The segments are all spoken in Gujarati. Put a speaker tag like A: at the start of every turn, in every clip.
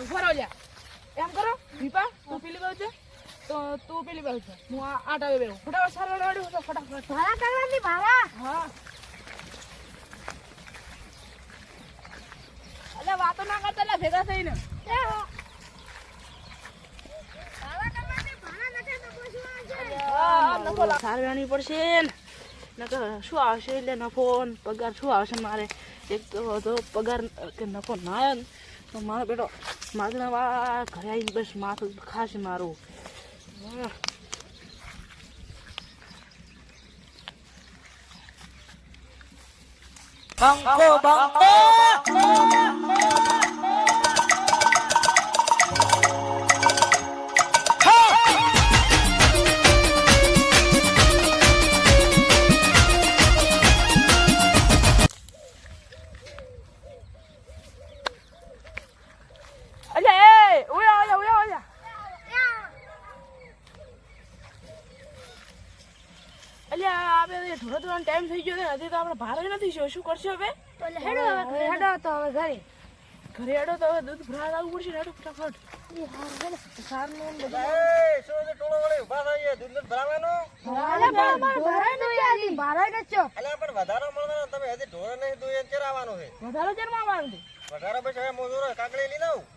A: ઊભા રહો લ્યા. એમ કરો દીપા તું પેલી બાજુ છે? તો તું પેલી બાજુ છે. હું આ આઠ આવે બેહું. ફટાફટ સારવાર હું તો ફટાફટ.
B: ભાડા કરવાની ભાડા
A: હા. એટલે વાતો ના કરતા એટલે ભેગા થઈને. સારવાની પડશે ને. નકર શું આવશે એટલે નફો પગાર શું આવશે મારે? એક તો પગાર કે નફો ના આવ્યો તો મારો બેટો માગણા વા ઘરે આવીને બસ માથું ખાશે મારું. બંકો અલ્યા અલ્યા આપણે થોડો થોડો ટાઈમ થઈ ગયો છે હજી તો આપણે ભારે નથી શું શું કરશો હવે?
B: તો હેડો હવે હેડો તો હવે ઘરે.
A: ઘરે હેડો તો હવે દૂધ ભરા લાવવું પડશે ને હેડો ફટાફટ.
B: એ હાર હેડો.
A: સારનું ને બધું.
B: અલા પણ અમારે ભરાય નથી આલી, ભરાય નથી છો.
A: વધારો ચેરમાં આવવાનું છે?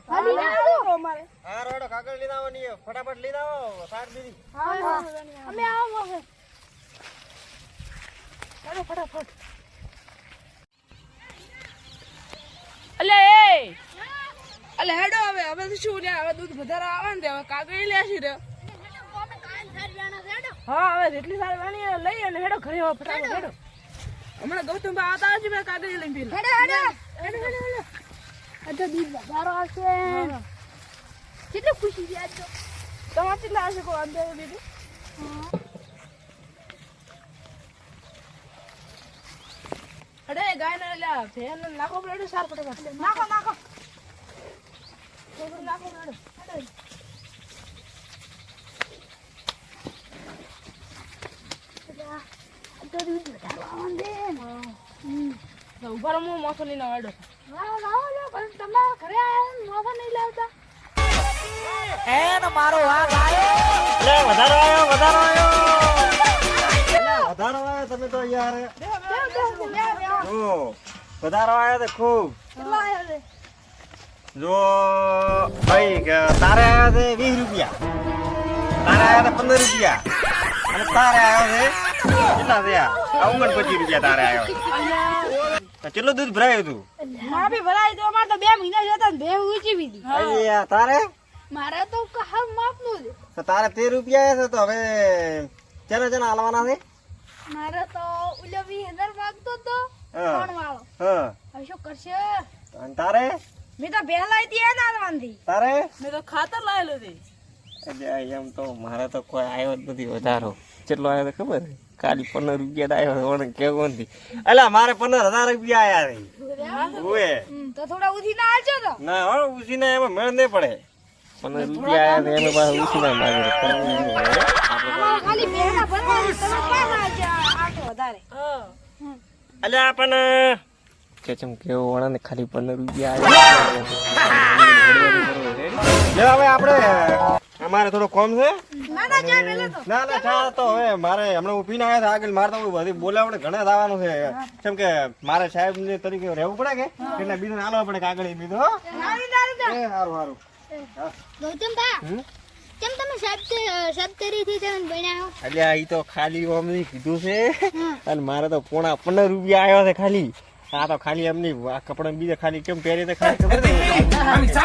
B: આલી ના આવો.
A: અમારે.
C: ફટાફટ લઈ આવો દીધી
B: હા, હા. અમે આવો હવે.
A: હેડો ફટાફટ અલે એ! અલે હેડો હવે. હવે તો શું લે હવે દૂધ વધારે આવે ને તે હવે કાગળી લેશી રે. હા હવે જેટલી સારી વાણી લઈ અને હેડો ઘરે હવે ફટાફટ હેડો. હમણાં ગૌતમ ભાઈ આવતા હશે મેં કાગળી લઈને પીલા
B: હેડો, હેડો. હેડો, હેડો, હેડો. આ દૂધ વધારો આવશે. કેટલી ખુશી છે આજ તો.
A: તમારે કેટલા હશે કોઈ અંદર દીધું? અરે ગાય ને ફેન નાખો પડે સાર ફટાફટ
B: નાખો, નાખો.
A: નાખો પડે
B: આ.
A: ઊભા હું મોસો લઈને આવ્યો
B: લાવો, લાવો, લો. પણ તમારા ઘરે આયા ને મોઢા નહીં
C: લે વધારો આવ્યો વધારો આવ્યો વધારો આવ્યો તમે તો યાર. જો વધારો આવ્યો તો ખૂબ? જો ભાઈ કે તારે આવ્યા છે વીસ રૂપિયા. તારે આવ્યા છે પંદર રૂપિયા. અને તારે આવ્યો છે કેટલા થયા? ઓગણ પચીસ રૂપિયા તારે આવ્યો કેટલું દૂધ ભરાયું તું
B: મારે બી ભરાઈ અમારે તો બે મહિના જતા બે ઊંચી
C: બીજી તારે?
B: મારે તો કહા માપનું
C: તારે તેર રૂપિયા છે તો હવે ચેના ચેના હાલવાના છે?
B: મારે તો વીસ હજાર માંગતો તો
C: હા.
B: ત્રણ વાળો.
C: હા.
B: હવે શું કરશે?
C: અને તારે?
B: મેં તો પહેલા હતી એને આલવાની
C: તારે?
A: મે તો ખાતર લાવેલું હતી.
C: એમ તો મારે તો કોઈ આવ્યો જ નથી વધારો. કેટલો આવ્યો તો ખબર? ખાલી પંદર રૂપિયા આવ્યો ઓને કેવો નથી. અલા મારે પંદર હજાર રૂપિયા આયા છે. ઓએ.
B: તો થોડા ઉધી ના આલજો તો?
C: ના હો ઉસીને એમાં મેળ નહીં પડે. પંદર રૂપિયા આયા ને એમાં પાછા ઉસીના માગે. છે.
B: અમારે ખાલી બેના ભરવાની તમે ક્યાં આલજો વધારે
C: અલ્યા પણ કે ચમ કેવો વણા ને ખાલી પંદર રૂપિયા હવે આપણે અમારે થોડો કોમ છે.
B: ના ના ચા તો.
C: ના ના તો હવે મારે હમણાં હું પીને આવ્યા હતા આગળ મારે તો બધી બોલાવડે ઘણા દાવાનું છે. કેમ કે મારે સાહેબ ને તરીકે રહેવું પડે કે? એટલે બીજું હાલવા પડે કાગળ બીજું હો.
B: નાની દારૂ તો
C: એ સારું સારું
B: ગૌતમ? કેમ તમે સાહેબ સાહેબ તરીથી તમે બન્યા
C: એટલે આ તો ખાલી અમને કીધું છે. અને મારે તો પોણા પંદર રૂપિયા આવ્યો છે ખાલી. આ તો ખાલી એમની આ કપડા બીજા ખાલી કેમ પહેરી તો ખાલી ખબર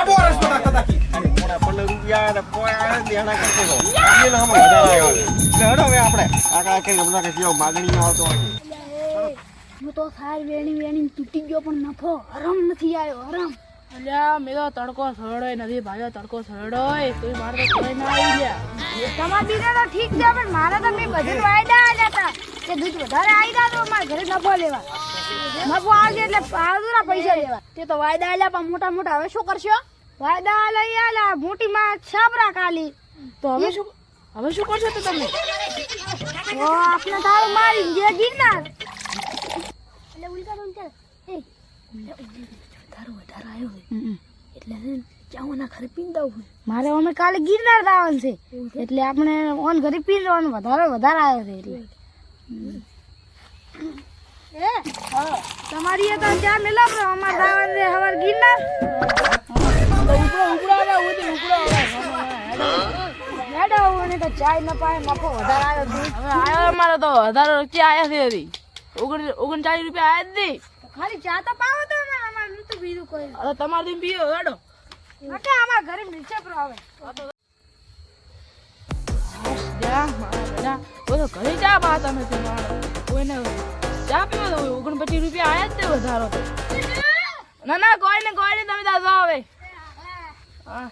C: પોણા પંદર રૂપિયા આવ્યા નથી એના કરતો તો. એનો હમણાં વધારે આવ્યો. હેડો હવે આપણે. આગળ કઈ હમણાં કઈ જેવો માગણી આવતો
B: હું તો સાર વેણી વેણી તૂટી ગયો પણ નફો હરમ નથી આવ્યો હરામ.
A: અલ્યા મેં તો તડકો સરડોય નથી ભાજો તડકો સરડોય તો મારે તો કોઈ ના આવી ગયા.
B: તમારા બીજા તો ઠીક છે પણ મારે તો મેં બધું વાયદા આલ્યા હતા. કે દૂધ વધારે આવી તો મારે ઘરે નફો લેવા. નફો આવશે એટલે પાદુરા પૈસા લેવા. તે તો વાયદા આવ્યા પણ મોટા મોટા હવે શું કરશો? વાયદા લઈ આલા મોટી માં છાપરા કાલી
A: તો હવે શું હવે શું કરશો તો તમે?
B: તો આપણે તારું મારી જે ગિરનાર એટલે ઉલકા ઉલકા એ તારો વધારો આવ્યો હોય. એટલે ઘરે ચાવના ઘરે પીંદા મારે અમે કાલે ગિરનાર જવાનું છે. એટલે આપણે ઓન ઘરે પી લેવાનું વધારે વધારે આવ્યો છે એટલે. તમારી એ તો ચા મેલા પણ અમાર છે હવાર ગિરનાર.
A: ઉપડો ઉપડો આવે ઉડી ઉપડો આવે
B: હેડો અને તો ચાય ન પાય નફો વધારે આવ્યો છે.
A: હવે આયો અમારે તો હજાર રૂપિયા આવ્યા છે હરી ઓગણ ઓગણચાલીસ રૂપિયા આયા જ નહીં.
B: ખાલી ચા તો પાવો તો અમારનું તો બીજું કોઈ.
A: અરે તમારે તેમ પીઓ હેડો.
B: નકે અમાર ઘરે નીચે પર આવે.
A: જા મારા બધો ઘરે ચા પાતા તમે મારો કોઈને ચા પીવો તો ઓગણપચીસ રૂપિયા આયા જ તે વધારો. ના ના કોઈ ને કોઈ ને તમે દાદા આવે. હા.